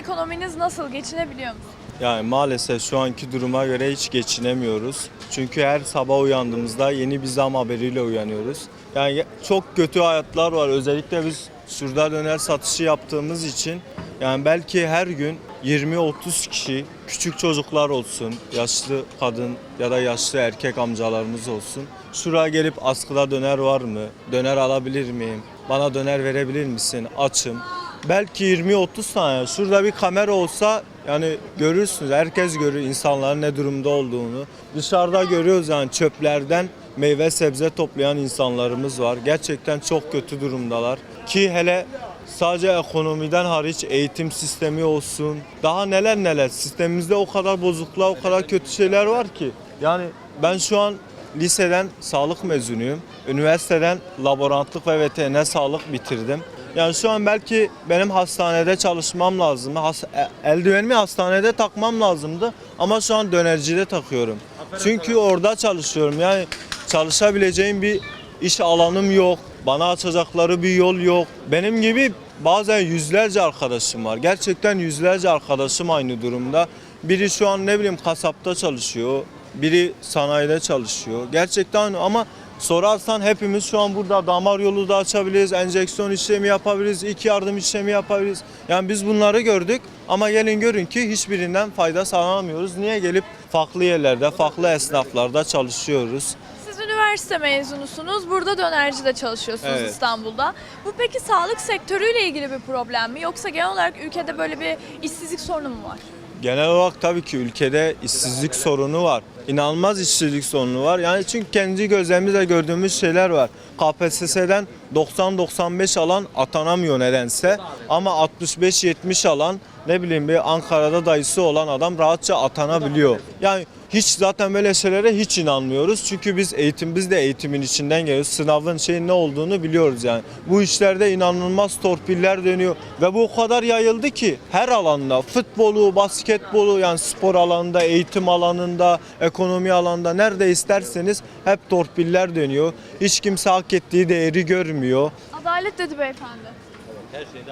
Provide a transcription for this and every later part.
ekonominiz nasıl? Geçinebiliyor musunuz? Yani maalesef şu anki duruma göre hiç geçinemiyoruz. Çünkü her sabah uyandığımızda yeni bir zam haberiyle uyanıyoruz. Yani çok kötü hayatlar var. Özellikle biz şurada döner satışı yaptığımız için yani belki her gün 20-30 kişi küçük çocuklar olsun, yaşlı kadın ya da yaşlı erkek amcalarımız olsun. Şuraya gelip askıda döner var mı? Döner alabilir miyim? Bana döner verebilir misin? Açım. Belki 20-30 tane. Şurada bir kamera olsa yani görürsünüz. Herkes görür insanların ne durumda olduğunu. Dışarıda görüyoruz yani çöplerden meyve sebze toplayan insanlarımız var. Gerçekten çok kötü durumdalar. Ki hele sadece ekonomiden hariç eğitim sistemi olsun. Daha neler neler. Sistemimizde o kadar bozukluğa, o kadar kötü şeyler var ki. Yani ben şu an liseden sağlık mezunuyum. Üniversiteden laborantlık ve veteriner sağlık bitirdim. Yani şu an belki benim hastanede çalışmam lazım. Has- e- eldivenimi hastanede takmam lazımdı ama şu an dönercide takıyorum. Çünkü orada çalışıyorum. Yani çalışabileceğim bir iş alanım yok. Bana açacakları bir yol yok. Benim gibi bazen yüzlerce arkadaşım var. Gerçekten yüzlerce arkadaşım aynı durumda. Biri şu an ne bileyim kasapta çalışıyor. Biri sanayide çalışıyor. Gerçekten ama sorarsan hepimiz şu an burada damar yolu da açabiliriz, enjeksiyon işlemi yapabiliriz, ilk yardım işlemi yapabiliriz. Yani biz bunları gördük ama gelin görün ki hiçbirinden fayda sağlamıyoruz. Niye gelip farklı yerlerde, farklı esnaflarda çalışıyoruz? Siz üniversite mezunusunuz. Burada dönercide çalışıyorsunuz Evet. İstanbul'da. Bu peki sağlık sektörüyle ilgili bir problem mi? Yoksa genel olarak ülkede böyle bir işsizlik sorunu mu var? Genel olarak tabii ki ülkede işsizlik sorunu var. İnanılmaz işsizlik sorunu var. Yani çünkü kendi gözlerimizle gördüğümüz şeyler var. KPSS'den 90-95 alan atanamıyor nedense. Ama 65-70 alan ne bileyim bir Ankara'da dayısı olan adam rahatça atanabiliyor. Yani hiç zaten böyle şeylere hiç inanmıyoruz. Çünkü biz eğitim biz de eğitimin içinden geliyoruz. Sınavın şeyin ne olduğunu biliyoruz yani. Bu işlerde inanılmaz torpiller dönüyor ve bu o kadar yayıldı ki her alanda futbolu, basketbolu yani spor alanında, eğitim alanında, ekonomi alanında nerede isterseniz hep torpiller dönüyor. Hiç kimse hak ettiği değeri görmüyor. Adalet dedi beyefendi.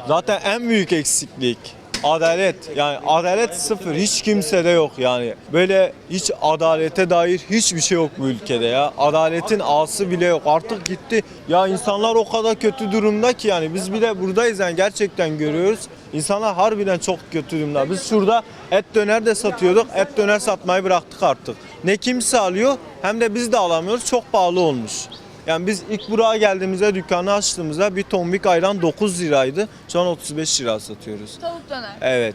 Zaten en büyük eksiklik adalet. Yani adalet sıfır. Hiç kimsede yok yani. Böyle hiç adalete dair hiçbir şey yok bu ülkede ya. Adaletin ağası bile yok. Artık gitti. Ya insanlar o kadar kötü durumda ki yani biz bile buradayız yani gerçekten görüyoruz. İnsanlar harbiden çok kötü durumda. Biz şurada et döner de satıyorduk. Et döner satmayı bıraktık artık. Ne kimse alıyor hem de biz de alamıyoruz. Çok pahalı olmuş. Yani biz ilk buraya geldiğimizde dükkanı açtığımızda bir tombik ayran 9 liraydı. Şu an 35 lira satıyoruz. Tavuk döner. Evet.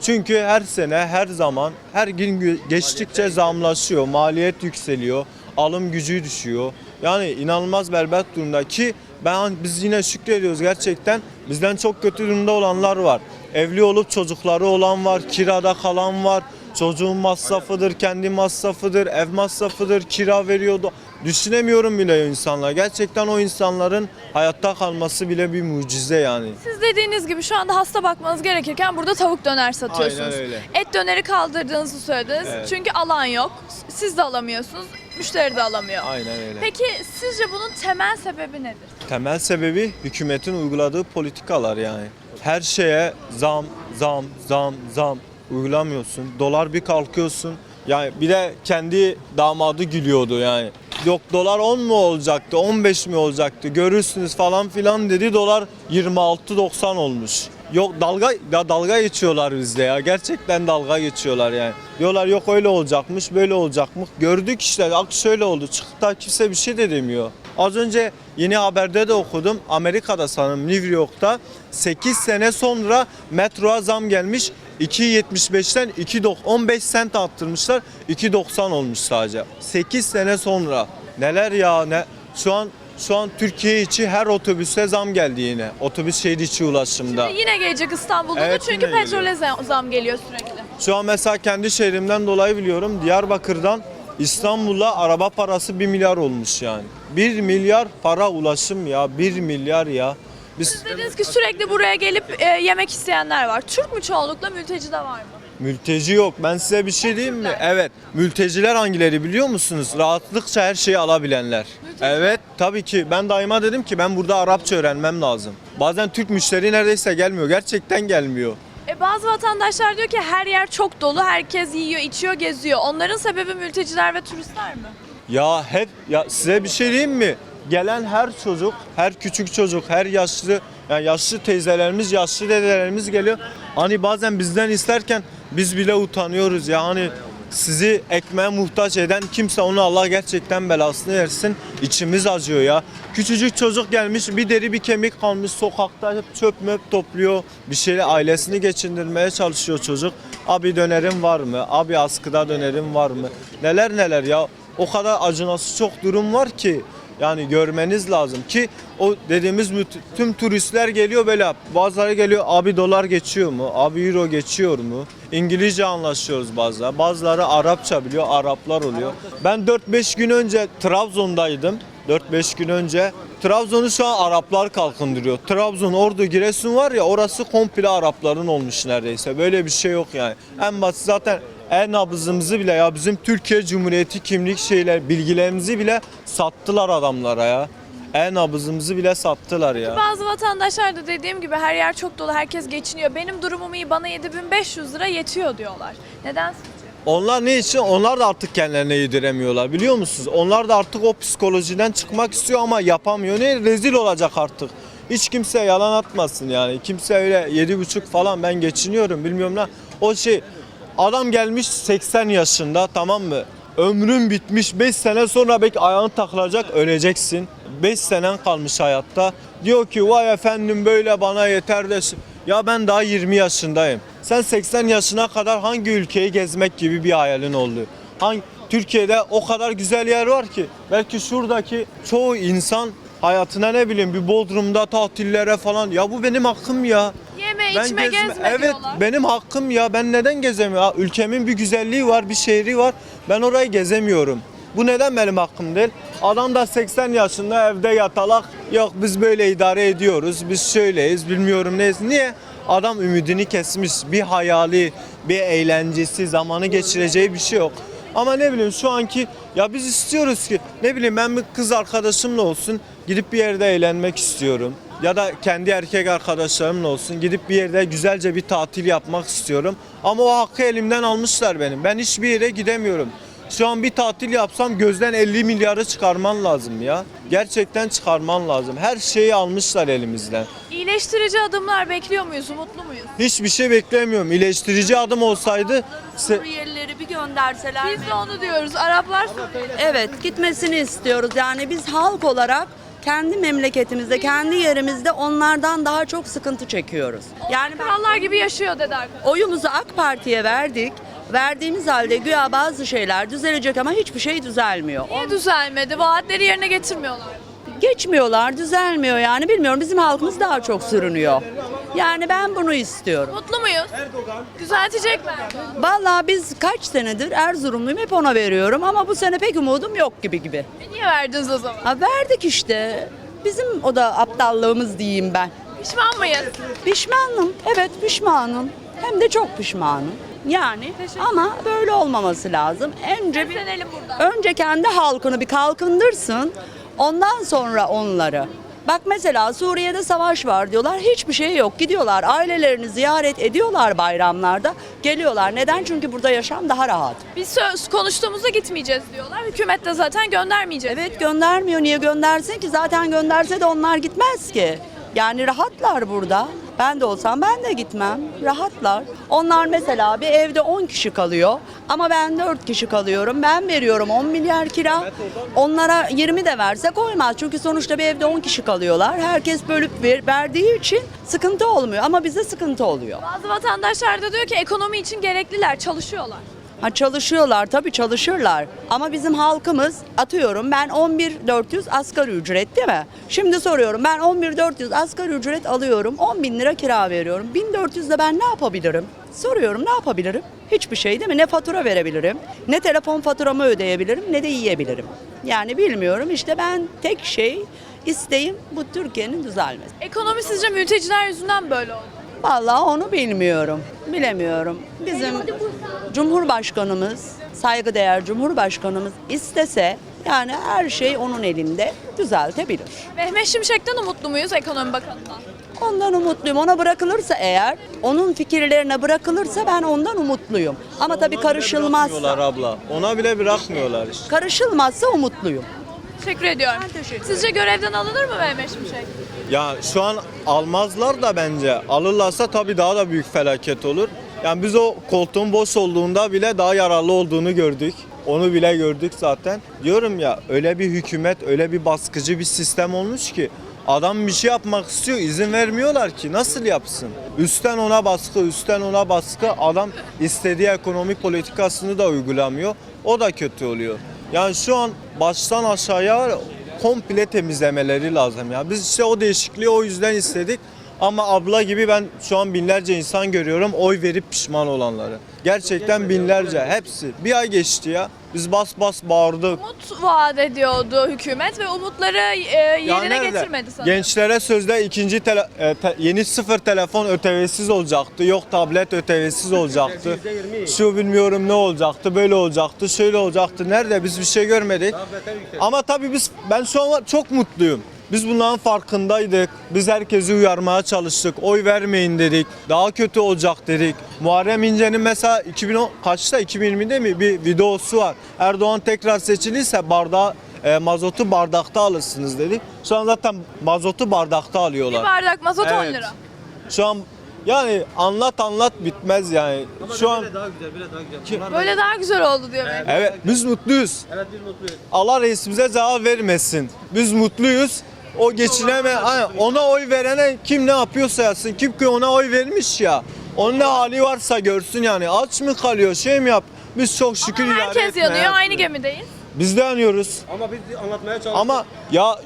Çünkü her sene, her zaman, her gün geçtikçe zamlaşıyor, maliyet yükseliyor, alım gücü düşüyor. Yani inanılmaz berbat durumda ki ben biz yine şükrediyoruz gerçekten. Bizden çok kötü durumda olanlar var. Evli olup çocukları olan var, kirada kalan var. Çocuğun masrafıdır, kendi masrafıdır, ev masrafıdır, kira veriyordu. Düşünemiyorum bile o insanlar. Gerçekten o insanların hayatta kalması bile bir mucize yani. Siz dediğiniz gibi şu anda hasta bakmanız gerekirken burada tavuk döner satıyorsunuz. Aynen öyle. Et döneri kaldırdığınızı söylediniz. Evet. Çünkü alan yok. Siz de alamıyorsunuz. Müşteri de alamıyor. Aynen öyle. Peki sizce bunun temel sebebi nedir? Temel sebebi hükümetin uyguladığı politikalar yani. Her şeye zam, zam, zam, zam uygulamıyorsun. Dolar bir kalkıyorsun. Yani bir de kendi damadı gülüyordu yani. Yok dolar 10 mu olacaktı, 15 mi olacaktı görürsünüz falan filan dedi. Dolar 26.90 olmuş. Yok dalga ya dalga geçiyorlar bizde ya. Gerçekten dalga geçiyorlar yani. Diyorlar yok öyle olacakmış, böyle olacakmış. Gördük işte bak şöyle oldu. Çıktı da kimse bir şey de demiyor. Az önce yeni haberde de okudum. Amerika'da sanırım New York'ta 8 sene sonra metroya zam gelmiş. 2.75'ten 2.90 15 sent arttırmışlar. 2.90 olmuş sadece. 8 sene sonra. Neler ya ne şu an şu an Türkiye içi her otobüse zam geldi yine. Otobüs şehir içi ulaşımda. Yine gelecek İstanbul'da Evet, da çünkü yine petrole zam- zam geliyor sürekli. Şu an mesela kendi şehrimden dolayı biliyorum. Diyarbakır'dan İstanbul'a araba parası 1 milyar olmuş yani. 1 milyar para ulaşım ya. 1 milyar ya. Biz Dediniz ki sürekli buraya gelip e, yemek isteyenler var. Türk mü çoğunlukla mülteci de var mı? Mülteci yok. Ben size bir şey diyeyim mi? Evet. Mülteciler hangileri biliyor musunuz? Rahatlıkça her şeyi alabilenler. Evet tabii ki. Ben daima dedim ki ben burada Arapça öğrenmem lazım. Bazen Türk müşteri neredeyse gelmiyor. Gerçekten gelmiyor. E, bazı vatandaşlar diyor ki her yer çok dolu, herkes yiyor, içiyor, geziyor. Onların sebebi mülteciler ve turistler mi? Ya hep ya size bir şey diyeyim mi? Gelen her çocuk, her küçük çocuk, her yaşlı yani yaşlı teyzelerimiz, yaşlı dedelerimiz geliyor. Hani bazen bizden isterken biz bile utanıyoruz ya hani sizi ekmeğe muhtaç eden kimse onu Allah gerçekten belasını versin. İçimiz acıyor ya. Küçücük çocuk gelmiş bir deri bir kemik kalmış sokakta çöp möp topluyor. Bir şeyle ailesini geçindirmeye çalışıyor çocuk. Abi dönerim var mı? Abi askıda dönerim var mı? Neler neler ya. O kadar acınası çok durum var ki yani görmeniz lazım ki o dediğimiz tüm turistler geliyor böyle bazıları geliyor abi dolar geçiyor mu abi euro geçiyor mu? İngilizce anlaşıyoruz bazıları bazıları Arapça biliyor Araplar oluyor. Ben 4-5 gün önce Trabzon'daydım 4-5 gün önce Trabzon'u şu an Araplar kalkındırıyor. Trabzon, Ordu, Giresun var ya orası komple Arapların olmuş neredeyse. Böyle bir şey yok yani. En basit zaten en nabzımızı bile ya bizim Türkiye Cumhuriyeti kimlik şeyler bilgilerimizi bile sattılar adamlara ya. En nabzımızı bile sattılar ya. Bazı vatandaşlar da dediğim gibi her yer çok dolu, herkes geçiniyor. Benim durumum iyi, bana 7500 lira yetiyor diyorlar. Neden? Onlar ne için? Onlar da artık kendilerine yediremiyorlar biliyor musunuz? Onlar da artık o psikolojiden çıkmak istiyor ama yapamıyor. Ne? Rezil olacak artık. Hiç kimse yalan atmasın yani. Kimse öyle yedi buçuk falan ben geçiniyorum bilmiyorum ne. O şey adam gelmiş 80 yaşında tamam mı? Ömrün bitmiş 5 sene sonra belki ayağın takılacak öleceksin. 5 senen kalmış hayatta. Diyor ki vay efendim böyle bana yeter de. Ya ben daha 20 yaşındayım. Sen 80 yaşına kadar hangi ülkeyi gezmek gibi bir hayalin oldu? Hangi Türkiye'de o kadar güzel yer var ki belki şuradaki çoğu insan hayatına ne bileyim bir Bodrum'da tatillere falan ya bu benim hakkım ya. Yeme, içme, gezme- gezme evet diyorlar. benim hakkım ya ben neden gezemiyorum? Ülkemin bir güzelliği var bir şehri var ben orayı gezemiyorum. Bu neden benim hakkım değil? Adam da 80 yaşında evde yatalak. Yok biz böyle idare ediyoruz. Biz şöyleyiz bilmiyorum neyiz. Niye? Adam ümidini kesmiş. Bir hayali, bir eğlencesi, zamanı geçireceği bir şey yok. Ama ne bileyim şu anki ya biz istiyoruz ki ne bileyim ben bir kız arkadaşımla olsun gidip bir yerde eğlenmek istiyorum. Ya da kendi erkek arkadaşlarımla olsun gidip bir yerde güzelce bir tatil yapmak istiyorum. Ama o hakkı elimden almışlar benim. Ben hiçbir yere gidemiyorum. Şu an bir tatil yapsam gözden 50 milyarı çıkarman lazım ya. Gerçekten çıkarman lazım. Her şeyi almışlar elimizden. İyileştirici adımlar bekliyor muyuz, umutlu muyuz? Hiçbir şey beklemiyorum. İyileştirici adım olsaydı se- Suriyelileri bir gönderseler. Biz de onu diyoruz. Araplar Evet gitmesini istiyoruz. Yani biz halk olarak kendi memleketimizde, kendi yerimizde onlardan daha çok sıkıntı çekiyoruz. Yani ben krallar gibi yaşıyor dedi arkadaşlar. oyumuzu AK Parti'ye verdik. Verdiğimiz halde güya bazı şeyler düzelecek ama hiçbir şey düzelmiyor. Niye düzelmedi? Vaatleri yerine getirmiyorlar. Geçmiyorlar, düzelmiyor yani bilmiyorum bizim halkımız daha çok sürünüyor. Yani ben bunu istiyorum. Mutlu muyuz? Düzeltecek mi? Vallahi biz kaç senedir Erzurumluyum hep ona veriyorum ama bu sene pek umudum yok gibi gibi. E niye verdiniz o zaman? Ha verdik işte. Bizim o da aptallığımız diyeyim ben. Pişman mıyız? Pişmanım. Evet pişmanım. Hem de çok pişmanım. Yani ama böyle olmaması lazım. Önce bir, önce kendi halkını bir kalkındırsın. Ondan sonra onları. Bak mesela Suriye'de savaş var diyorlar. Hiçbir şey yok. Gidiyorlar ailelerini ziyaret ediyorlar bayramlarda. Geliyorlar. Neden? Çünkü burada yaşam daha rahat. Biz söz konuştuğumuzda gitmeyeceğiz diyorlar. Hükümet de zaten göndermeyeceğiz. Evet göndermiyor. Niye göndersin ki? Zaten gönderse de onlar gitmez ki. Yani rahatlar burada. Ben de olsam ben de gitmem. Rahatlar. Onlar mesela bir evde 10 kişi kalıyor ama ben 4 kişi kalıyorum. Ben veriyorum 10 milyar kira. Onlara 20 de verse koymaz. Çünkü sonuçta bir evde 10 kişi kalıyorlar. Herkes bölüp ver- verdiği için sıkıntı olmuyor ama bize sıkıntı oluyor. Bazı vatandaşlar da diyor ki ekonomi için gerekliler, çalışıyorlar. Ha çalışıyorlar tabii çalışırlar. Ama bizim halkımız atıyorum ben 11.400 asgari ücret değil mi? Şimdi soruyorum ben 11.400 asgari ücret alıyorum 10 bin lira kira veriyorum. 1400 de ben ne yapabilirim? Soruyorum ne yapabilirim? Hiçbir şey değil mi? Ne fatura verebilirim, ne telefon faturamı ödeyebilirim, ne de yiyebilirim. Yani bilmiyorum işte ben tek şey isteğim bu Türkiye'nin düzelmesi. Ekonomi sizce mülteciler yüzünden böyle oldu. Vallahi onu bilmiyorum. Bilemiyorum. Bizim Cumhurbaşkanımız, saygıdeğer Cumhurbaşkanımız istese yani her şey onun elinde düzeltebilir. Mehmet Şimşek'ten umutlu muyuz ekonomi bakanından? Ondan umutluyum. Ona bırakılırsa eğer, onun fikirlerine bırakılırsa ben ondan umutluyum. Ama tabii bırakmıyorlar karışılmazsa, abla. Ona bile bırakmıyorlar işte. karışılmazsa umutluyum. Teşekkür ediyorum. Sizce görevden alınır mı Mehmet Şimşek? Ya şu an almazlar da bence. Alırlarsa tabii daha da büyük felaket olur. Yani biz o koltuğun boş olduğunda bile daha yararlı olduğunu gördük. Onu bile gördük zaten. Diyorum ya öyle bir hükümet, öyle bir baskıcı bir sistem olmuş ki adam bir şey yapmak istiyor, izin vermiyorlar ki. Nasıl yapsın? Üstten ona baskı, üstten ona baskı. Adam istediği ekonomi politikasını da uygulamıyor. O da kötü oluyor. Yani şu an baştan aşağıya komple temizlemeleri lazım ya. Biz işte o değişikliği o yüzden istedik. Ama abla gibi ben şu an binlerce insan görüyorum oy verip pişman olanları. Gerçekten binlerce hepsi. Bir ay geçti ya. Biz bas bas bağırdık. Umut vaat ediyordu hükümet ve umutları e, Ya yerine nerede? getirmedi sanırım. Gençlere sözde ikinci tele- e, te- yeni sıfır telefon ötevesiz olacaktı. Yok tablet ötevesiz olacaktı. Şu bilmiyorum ne olacaktı. Böyle olacaktı. Şöyle olacaktı. Nerede? Biz bir şey görmedik. Ama tabii biz ben şu an çok mutluyum. Biz bunların farkındaydık. Biz herkesi uyarmaya çalıştık. Oy vermeyin dedik. Daha kötü olacak dedik. Muharrem İnce'nin mesela 2010 kaçta 2020'de mi bir videosu var. Erdoğan tekrar seçilirse bardağı e, mazotu bardakta alırsınız dedik. Şu an zaten mazotu bardakta Bir alıyorlar. bardak mazot 10 Evet. lira. Şu an yani anlat anlat bitmez yani. Şu an daha güzel, böyle daha güzel. Bunlar Böyle daha güzel oldu diyor Mehmet. evet biz mutluyuz. evet biz mutluyuz. Allah reisimize cevap vermesin. Biz mutluyuz. O geçineme ona oy verene kim ne yapıyorsa yapsın. Kim ki ona oy vermiş ya. Onun ne hali varsa görsün yani. Aç mı kalıyor şey mi yap? Biz çok şükür Ama idare herkes etmeye yanıyor, aynı yapıyoruz. gemideyiz. Biz de yanıyoruz. Ama biz anlatmaya çalıştık. Ama ya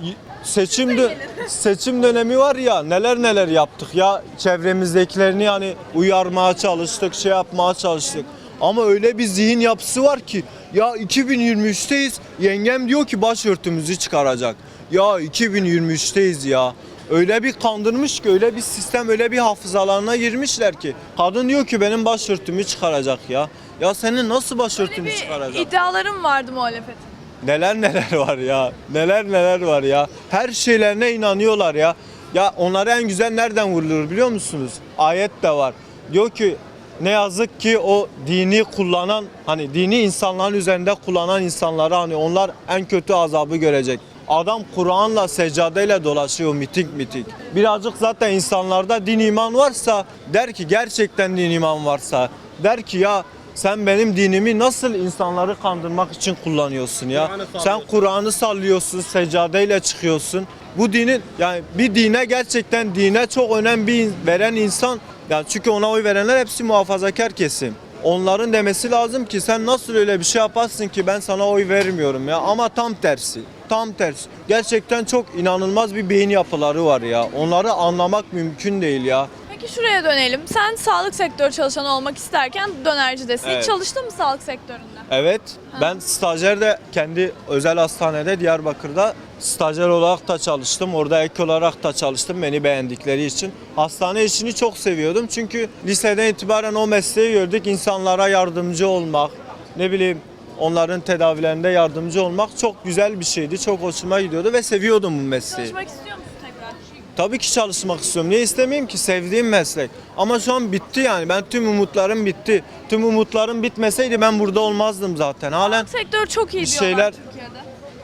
seçim dö- seçim dönemi var ya neler neler yaptık ya çevremizdekilerini yani uyarmaya çalıştık, şey yapmaya çalıştık. Ama öyle bir zihin yapısı var ki ya 2023'teyiz. Yengem diyor ki başörtümüzü çıkaracak. Ya 2023'teyiz ya. Öyle bir kandırmış ki öyle bir sistem öyle bir hafızalarına girmişler ki. Kadın diyor ki benim başörtümü çıkaracak ya. Ya senin nasıl Böyle başörtünü bir çıkaracak? iddialarım vardı muhalefetin. Neler neler var ya. Neler neler var ya. Her şeylerine inanıyorlar ya. Ya onlara en güzel nereden vurulur biliyor musunuz? Ayet de var. Diyor ki ne yazık ki o dini kullanan hani dini insanların üzerinde kullanan insanları hani onlar en kötü azabı görecek. Adam Kur'an'la seccadeyle dolaşıyor miting miting. Birazcık zaten insanlarda din iman varsa der ki gerçekten din iman varsa der ki ya sen benim dinimi nasıl insanları kandırmak için kullanıyorsun ya? Sen. Kur'an'ı sallıyorsun, seccadeyle çıkıyorsun. Bu dinin yani bir dine gerçekten dine çok önem bir veren insan yani çünkü ona oy verenler hepsi muhafazakar kesim. Onların demesi lazım ki sen nasıl öyle bir şey yaparsın ki ben sana oy vermiyorum ya ama tam tersi. Tam tersi. Gerçekten çok inanılmaz bir beyin yapıları var ya. Onları anlamak mümkün değil ya. Peki şuraya dönelim. Sen sağlık sektörü çalışanı olmak isterken dönercidesin. Evet. Hiç çalıştın mı sağlık sektöründe? Evet. Ben stajyer de kendi özel hastanede Diyarbakır'da stajyer olarak da çalıştım. Orada ek olarak da çalıştım beni beğendikleri için. Hastane işini çok seviyordum. Çünkü liseden itibaren o mesleği gördük. İnsanlara yardımcı olmak, ne bileyim onların tedavilerinde yardımcı olmak çok güzel bir şeydi. Çok hoşuma gidiyordu ve seviyordum bu mesleği. Çalışmak istiyor musun tekrar? Tabii ki çalışmak istiyorum. Niye istemeyeyim ki? Sevdiğim meslek. Ama şu an bitti yani. Ben tüm umutlarım bitti. Tüm umutlarım bitmeseydi ben burada olmazdım zaten. Halen Sektör çok iyi Bir diyorlar şeyler- Türkiye'de.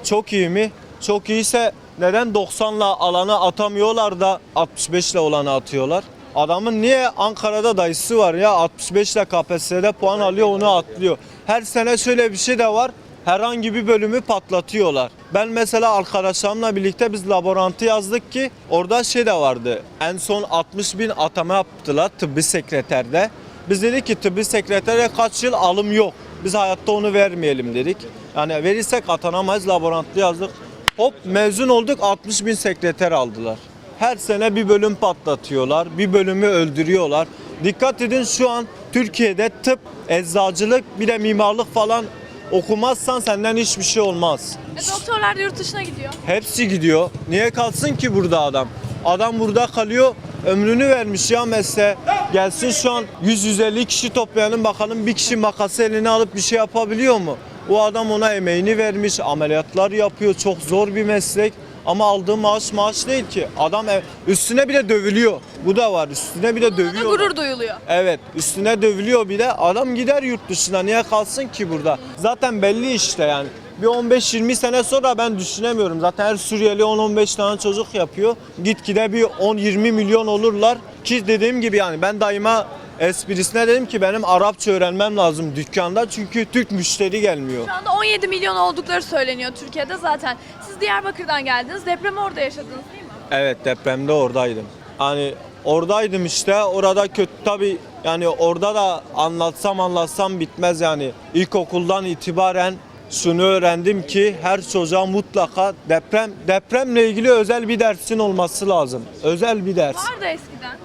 çok iyi mi? Çok iyiyse neden 90'la alanı atamıyorlar da 65'le olanı atıyorlar? Adamın niye Ankara'da dayısı var ya 65'le KPSS'de puan alıyor onu atlıyor. Her sene şöyle bir şey de var. Herhangi bir bölümü patlatıyorlar. Ben mesela arkadaşlarımla birlikte biz laborantı yazdık ki orada şey de vardı. En son 60 bin atama yaptılar tıbbi sekreterde. Biz dedik ki tıbbi sekretere kaç yıl alım yok. Biz hayatta onu vermeyelim dedik. Yani verirsek atanamayız laborantlı yazdık. Hop mezun olduk 60 bin sekreter aldılar. Her sene bir bölüm patlatıyorlar, bir bölümü öldürüyorlar. Dikkat edin şu an Türkiye'de tıp, eczacılık bir de mimarlık falan okumazsan senden hiçbir şey olmaz. E, doktorlar da yurt dışına gidiyor. Hepsi gidiyor. Niye kalsın ki burada adam? Adam burada kalıyor. Ömrünü vermiş ya mesleğe. Gelsin şu an 100-150 kişi toplayalım bakalım bir kişi makası eline alıp bir şey yapabiliyor mu? O adam ona emeğini vermiş, ameliyatlar yapıyor. Çok zor bir meslek. Ama aldığı maaş maaş değil ki. Adam ev- üstüne bile dövülüyor. Bu da var. Üstüne bile Buna da dövüyor. gurur duyuluyor. Evet üstüne dövülüyor bir de adam gider yurt dışına niye kalsın ki burada? Zaten belli işte yani. Bir 15-20 sene sonra ben düşünemiyorum. Zaten her Suriyeli 10-15 tane çocuk yapıyor. Gitgide bir 10-20 milyon olurlar. Ki dediğim gibi yani ben daima esprisine dedim ki benim Arapça öğrenmem lazım dükkanda. Çünkü Türk müşteri gelmiyor. Şu anda 17 milyon oldukları söyleniyor Türkiye'de zaten. Siz Diyarbakır'dan geldiniz. Depremi orada yaşadınız değil mi? Evet depremde oradaydım. Hani oradaydım işte orada kötü tabi yani orada da anlatsam anlatsam bitmez yani. İlkokuldan itibaren şunu öğrendim ki her çocuğa mutlaka deprem depremle ilgili özel bir dersin olması lazım. Özel bir ders. Vardı eskiden.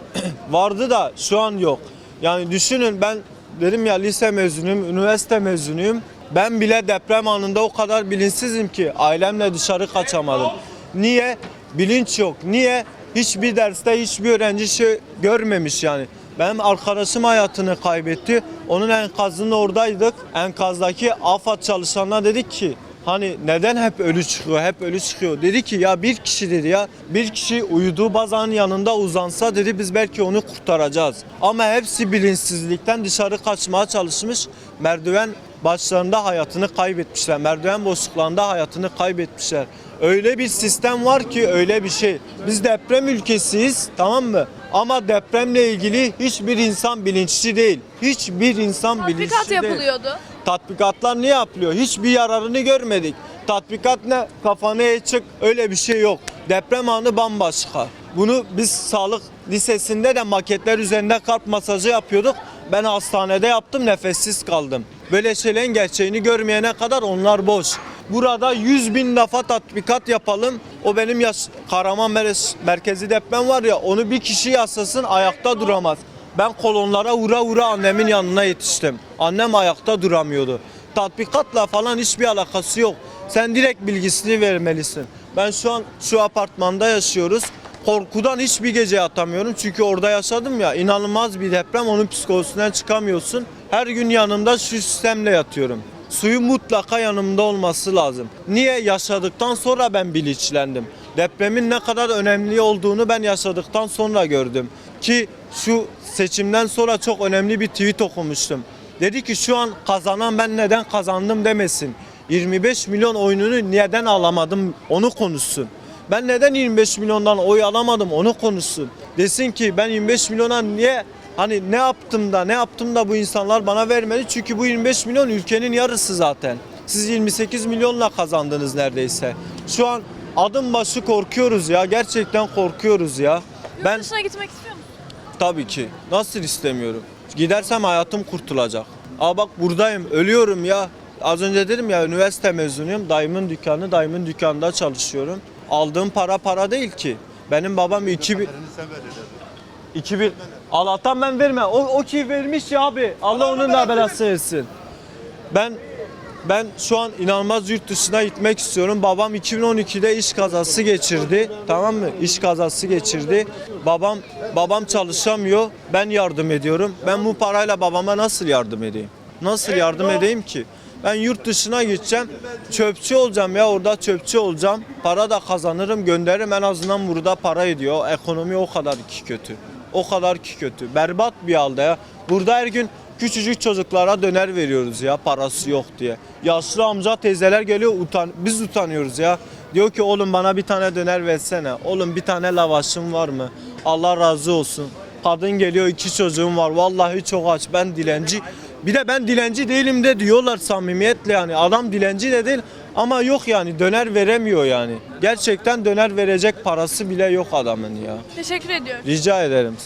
Vardı da şu an yok. Yani düşünün ben dedim ya lise mezunuyum, üniversite mezunuyum. Ben bile deprem anında o kadar bilinçsizim ki ailemle dışarı kaçamadım. Niye? Bilinç yok. Niye? Hiçbir derste hiçbir öğrenci şey görmemiş yani. Benim arkadaşım hayatını kaybetti. Onun enkazında oradaydık. Enkazdaki AFAD çalışanına dedik ki Hani neden hep ölü çıkıyor, hep ölü çıkıyor? Dedi ki ya bir kişi dedi ya, bir kişi uyuduğu bazanın yanında uzansa dedi biz belki onu kurtaracağız. Ama hepsi bilinçsizlikten dışarı kaçmaya çalışmış. Merdiven başlarında hayatını kaybetmişler. Merdiven boşluklarında hayatını kaybetmişler. Öyle bir sistem var ki öyle bir şey. Biz deprem ülkesiyiz tamam mı? Ama depremle ilgili hiçbir insan bilinçli değil. Hiçbir insan bilinçli Tatbikat değil. yapılıyordu. Tatbikatlar ne yapılıyor? Hiçbir yararını görmedik. Tatbikat ne? Kafanı çık. Öyle bir şey yok. Deprem anı bambaşka. Bunu biz sağlık lisesinde de maketler üzerinde kalp masajı yapıyorduk. Ben hastanede yaptım nefessiz kaldım. Böyle şeylerin gerçeğini görmeyene kadar onlar boş. Burada 100 bin defa tatbikat yapalım. O benim yaş Kahraman Mer- merkezi deprem var ya onu bir kişi yasasın ayakta duramaz. Ben kolonlara vura vura annemin yanına yetiştim. Annem ayakta duramıyordu. Tatbikatla falan hiçbir alakası yok. Sen direkt bilgisini vermelisin. Ben şu an şu apartmanda yaşıyoruz. Korkudan hiçbir gece yatamıyorum. Çünkü orada yaşadım ya. inanılmaz bir deprem. Onun psikolojisinden çıkamıyorsun. Her gün yanımda şu sistemle yatıyorum. Suyu mutlaka yanımda olması lazım. Niye? Yaşadıktan sonra ben bilinçlendim. Depremin ne kadar önemli olduğunu ben yaşadıktan sonra gördüm. Ki şu seçimden sonra çok önemli bir tweet okumuştum. Dedi ki şu an kazanan ben neden kazandım demesin. 25 milyon oyununu neden alamadım onu konuşsun. Ben neden 25 milyondan oy alamadım onu konuşsun. Desin ki ben 25 milyona niye hani ne yaptım da ne yaptım da bu insanlar bana vermedi. Çünkü bu 25 milyon ülkenin yarısı zaten. Siz 28 milyonla kazandınız neredeyse. Şu an adım başı korkuyoruz ya. Gerçekten korkuyoruz ya. Ben... Dışına gitmek istiyor musun? Tabii ki. Nasıl istemiyorum? Gidersem hayatım kurtulacak. Aa bak buradayım, ölüyorum ya. Az önce dedim ya üniversite mezunuyum. Dayımın dükkanı, dayımın dükkanında çalışıyorum. Aldığım para para değil ki. Benim babam 2000 2000 Allah'tan ben verme. O, o ki vermiş ya abi. Allah onun da belası versin. Ben ben şu an inanılmaz yurt dışına gitmek istiyorum. Babam 2012'de iş kazası geçirdi. Tamam mı? İş kazası geçirdi. Babam babam çalışamıyor. Ben yardım ediyorum. Ben bu parayla babama nasıl yardım edeyim? Nasıl yardım edeyim ki? Ben yurt dışına gideceğim. Çöpçü olacağım ya orada çöpçü olacağım. Para da kazanırım, gönderirim. En azından burada para ediyor. Ekonomi o kadar ki kötü. O kadar ki kötü. Berbat bir halde ya. Burada her gün küçücük çocuklara döner veriyoruz ya parası yok diye. Yaşlı amca teyzeler geliyor utan biz utanıyoruz ya. Diyor ki oğlum bana bir tane döner versene. Oğlum bir tane lavaşım var mı? Allah razı olsun. Kadın geliyor iki çocuğum var. Vallahi çok aç. Ben dilenci. Bir de ben dilenci değilim de diyorlar samimiyetle yani. Adam dilenci de değil ama yok yani döner veremiyor yani. Gerçekten döner verecek parası bile yok adamın ya. Teşekkür ediyorum. Rica ederim.